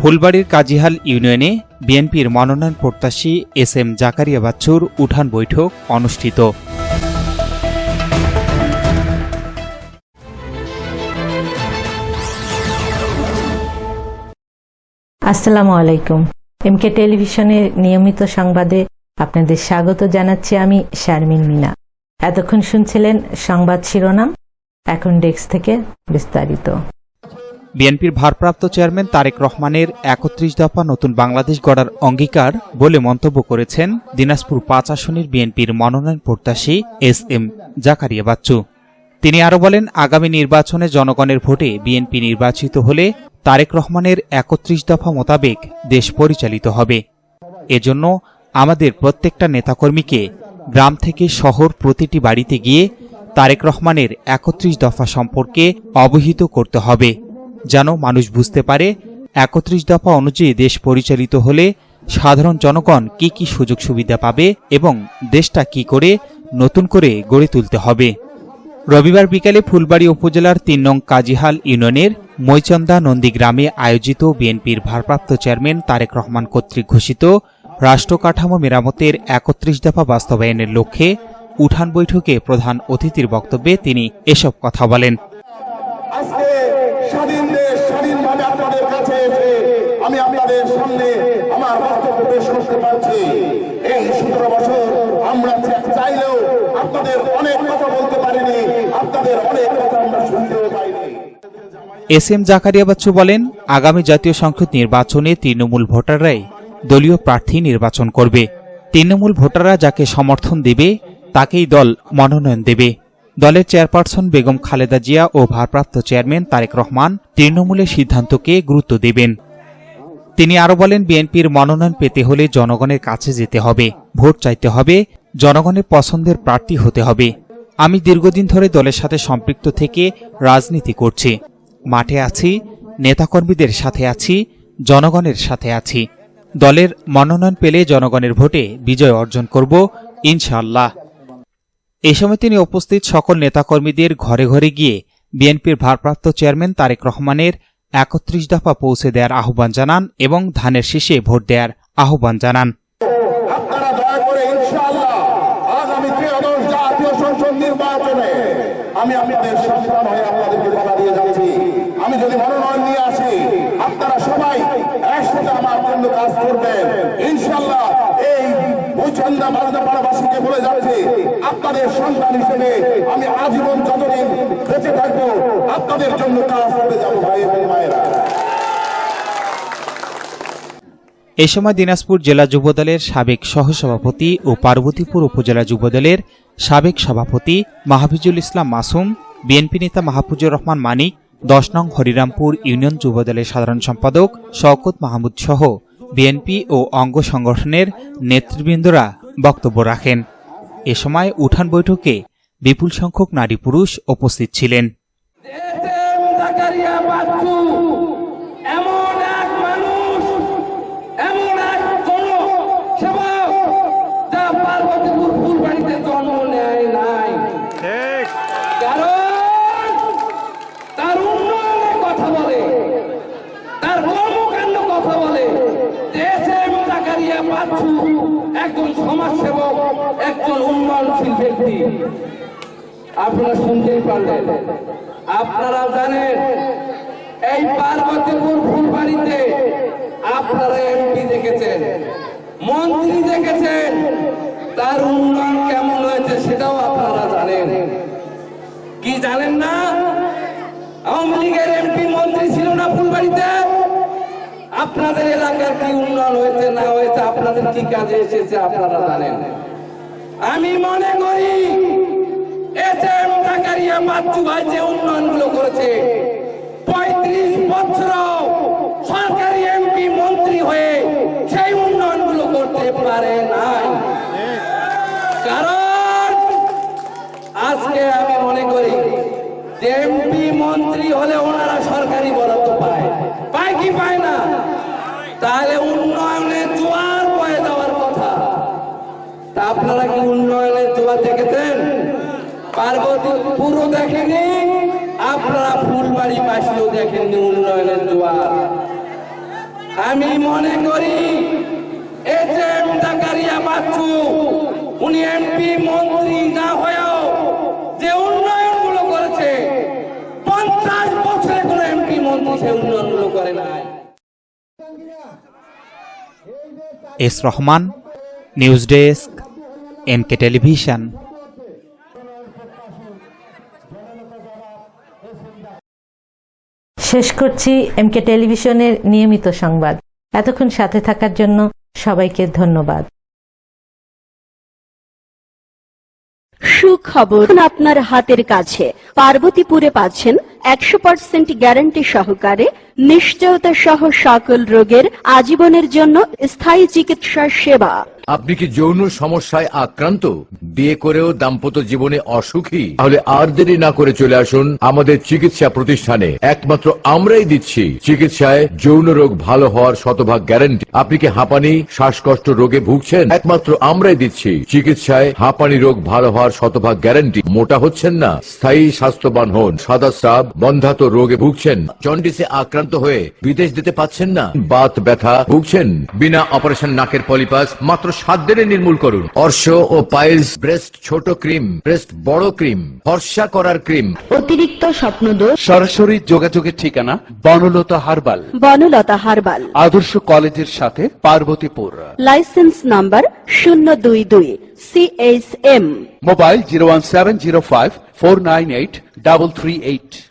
ফুলবাড়ির কাজিহাল ইউনিয়নে বিএনপির মনোনয়ন প্রত্যাশী এস এম জাকারিয়া বাচ্চুর উঠান বৈঠক অনুষ্ঠিত। আসসালামু আলাইকুম। এমকে টেলিভিশনের নিয়মিত সংবাদে আপনাদের স্বাগত জানাচ্ছি আমি শারমিন মিনা। এতক্ষণ শুনছিলেন সংবাদ শিরোনাম, এখন ডেস্ক থেকে বিস্তারিত। বিএনপির ভারপ্রাপ্ত চেয়ারম্যান তারেক রহমানের একত্রিশ দফা নতুন বাংলাদেশ গড়ার অঙ্গীকার বলে মন্তব্য করেছেন দিনাজপুর পাঁচ আসনের বিএনপির মনোনয়ন প্রত্যাশী এস এম জাকারিয়া বাচ্চু। তিনি আরও বলেন, আগামী নির্বাচনে জনগণের ভোটে বিএনপি নির্বাচিত হলে তারেক রহমানের একত্রিশ দফা মোতাবেক দেশ পরিচালিত হবে। এজন্য আমাদের প্রত্যেকটা নেতাকর্মীকে গ্রাম থেকে শহর প্রতিটি বাড়িতে গিয়ে তারেক রহমানের একত্রিশ দফা সম্পর্কে অবহিত করতে হবে। যেন মানুষ বুঝতে পারে, একত্রিশ দফা অনুযায়ী দেশ পরিচালিত হলে সাধারণ জনগণ কি কি সুযোগ সুবিধা পাবে এবং দেশটা কি করে নতুন করে গড়ে তুলতে হবে। রবিবার বিকালে ফুলবাড়ী উপজেলার তিন নং কাজিহাল ইউনিয়নের মৈচন্দা নন্দীগ্রামে আয়োজিত বিএনপির ভারপ্রাপ্ত চেয়ারম্যান তারেক রহমান কর্তৃক ঘোষিত রাষ্ট্র কাঠামো মেরামতের একত্রিশ দফা বাস্তবায়নের লক্ষ্যে উঠান বৈঠকে প্রধান অতিথির বক্তব্যে তিনি এসব কথা বলেন। স্বাধীন দেশ স্বাধীনভাবে আপনাদের কাছে এসে আমি আপনাদের সামনে আমার বক্তব্য পেশ করতে পারছি। এই সতেরো বছর আমরা চাইলেও আপনাদের অনেক কথা বলতে পারিনি, আপনাদের অনেক কথা আমরা শুনতেও পাইনি। এস এম জাকারিয়া বাচ্চু বলেন, আগামী জাতীয় সংসদ নির্বাচনে তৃণমূল ভোটাররাই দলীয় প্রার্থী নির্বাচন করবে। তৃণমূল ভোটাররা যাকে সমর্থন দেবে, তাকেই দল মনোনয়ন দেবে। দলের চেয়ারপারসন বেগম খালেদা জিয়া ও ভারপ্রাপ্ত চেয়ারম্যান তারেক রহমান তৃণমূলের সিদ্ধান্তকে গুরুত্ব দেবেন। তিনি আরও বলেন, বিএনপির মনোনয়ন পেতে হলে জনগণের কাছে যেতে হবে, ভোট চাইতে হবে, জনগণের পছন্দের প্রার্থী হতে হবে। আমি দীর্ঘদিন ধরে দলের সাথে সম্পৃক্ত থেকে রাজনীতি করছি। মাঠে আছি, নেতাকর্মীদের সাথে আছি, জনগণের সাথে আছি। দলের মনোনয়ন পেলে জনগণের ভোটে বিজয় অর্জন করব, ইনশাআল্লাহ। এ সময় তিনি উপস্থিত সকল নেতাকর্মীদের ঘরে ঘরে গিয়ে বিএনপির ভারপ্রাপ্ত চেয়ারম্যান তারেক রহমানের একত্রিশ দফা পৌঁছে দেওয়ার আহ্বান জানান এবং ধানের শীষে ভোট দেওয়ার আহ্বান জানান। আমি আপনাদের সবাই একসাথে আমার জন্য কাজ করবেন। ইনশাআল্লাহ এই বলে যাচ্ছি আপনাদের সন্তান হিসেবে আমি আজীবন যতদিন বেঁচে থাকব, আপনাদের জন্য কাজ করে যাব ভাই এবং মায়েরা। এ সময় দিনাজপুর জেলা যুবদলের সাবেক সহসভাপতি ও পার্বতীপুর উপজেলা যুবদলের সাবেক সভাপতি মাহফিজুল ইসলাম মাসুম, বিএনপি নেতা মাহফুজুর রহমান মানিক, দশ নং হরিরামপুর ইউনিয়ন যুবদলের সাধারণ সম্পাদক শওকত মাহমুদ সহ বিএনপি ও অঙ্গ সংগঠনের নেতৃবৃন্দরা বক্তব্য রাখেন। এ সময় উঠান বৈঠকে বিপুল সংখ্যক নারী পুরুষ উপস্থিত ছিলেন এসএম জাকারিয়া বাচ্চু এমন এক মানুষ এমন এক জনসেবক যা পার্বতীপুর ফুলবাড়িতে জন্ম নেয় নাই কারণ তার উন্নয়নের কথা বলে তার কর্মকাণ্ড কথা বলে এসএম জাকারিয়া বাচ্চু একজন সমাজসেবক, একজন উন্নয়নশীল ব্যক্তি। আপনারা শুনতেই পারলেন। আপনারা জানেন, এই পার্বতীপুর ফুলবাড়িতে আপনারা এমপি দেখেছেন, মন্ত্রী দেখেছেন। তার উন্নয়ন কেমন হয়েছে সেটাও আপনারা জানেন। কি জানেন না? আওয়ামী লীগের এমপি মন্ত্রী ছিল না ফুলবাড়িতে? আপনাদের এলাকার কি উন্নয়ন হয়েছে না হয়েছে? আপনাদের কি কাজে এসেছে আপনারা জানেন? আমি মনে করি ভাই যে করেছে, পঁয়ত্রিশ বছর সরকারি মন্ত্রী হয়ে সেই করতে নাই। কারণ আজকে আমি মনে করি যে এমপি মন্ত্রী হলে ওনারা সরকারি বরাদ্দ পায়। পায় কি পায় না? তাহলে উন্নয়নের জোয়ার বয়ে যাওয়ার কথা। তা আপনারা কি উন্নয়নের জোয়ার দেখেছেন? পার্বতী পুরো দেখেনি, আপনারা ফুলবাড়ি বাসীও দেখেননি উন্নয়নের জোয়ার। আমি মনে করি বাচ্চু, উনি এমপি, মন্ত্রী না হয়েও যে উন্নয়নগুলো করেছে পঞ্চাশ বছরে কোনো এমপি মন্ত্রী সে উন্নয়নগুলো করে নাই S Rahman, news desk M K television. শেষ করছি এমকে টেলিভিশনের নিয়মিত সংবাদ। এতক্ষণ সাথে থাকার জন্য সবাইকে ধন্যবাদ। সুখবর। আপনার হাতের কাছে পার্বতীপুরে পাচ্ছেন একশো পার্সেন্ট গ্যারান্টি সহকারে নিশ্চয়তা সহ সকল রোগের আজীবনের জন্য স্থায়ী চিকিৎসা সেবা। আপনি কি যৌন সমস্যায় আক্রান্ত? বিয়ে করেও দাম্পত্য জীবনে অসুখী? তাহলে আর দেরি না করে চলে আসুন আমাদের চিকিৎসা প্রতিষ্ঠানে। একমাত্র আমরাই দিচ্ছি। চিকিৎসায় যৌন রোগ ভালো হওয়ার শতভাগ গ্যারান্টি। আপনি কি হাঁপানি, শ্বাসকষ্ট রোগে ভুগছেন? একমাত্র আমরাই দিচ্ছি। চিকিৎসায় হাঁপানি রোগ ভালো হওয়ার শতভাগ গ্যারান্টি। মোটা হচ্ছেন না। স্থায়ী স্বাস্থ্যবান হন। সাদা স্রাব বন্ধাত রোগে ভুগছেন। জন্ডিসে আক্রান্ত হয়ে বিদেশ যেতে পাচ্ছেন না। বাত ব্যথা ভুগছেন। বিনা অপারেশন নাকের পলিপাস মাত্র সাত দিনে নির্মূল করুন। অর্শ ও পাইলস ব্রেস্ট ছোট ক্রিম ব্রেস্ট বড় ক্রিম ফর্সা করার ক্রিম। অতিরিক্ত স্বপ্নদোষ। সরাসরি যোগাযোগের ঠিকানা বনলতা হারবাল। বনলতা হারবাল। আদর্শ কলেজের সাথে পার্বতীপুর। লাইসেন্স নাম্বার শূন্য দুই দুই CH M mobile zero one seven zero five four nine eight double three eight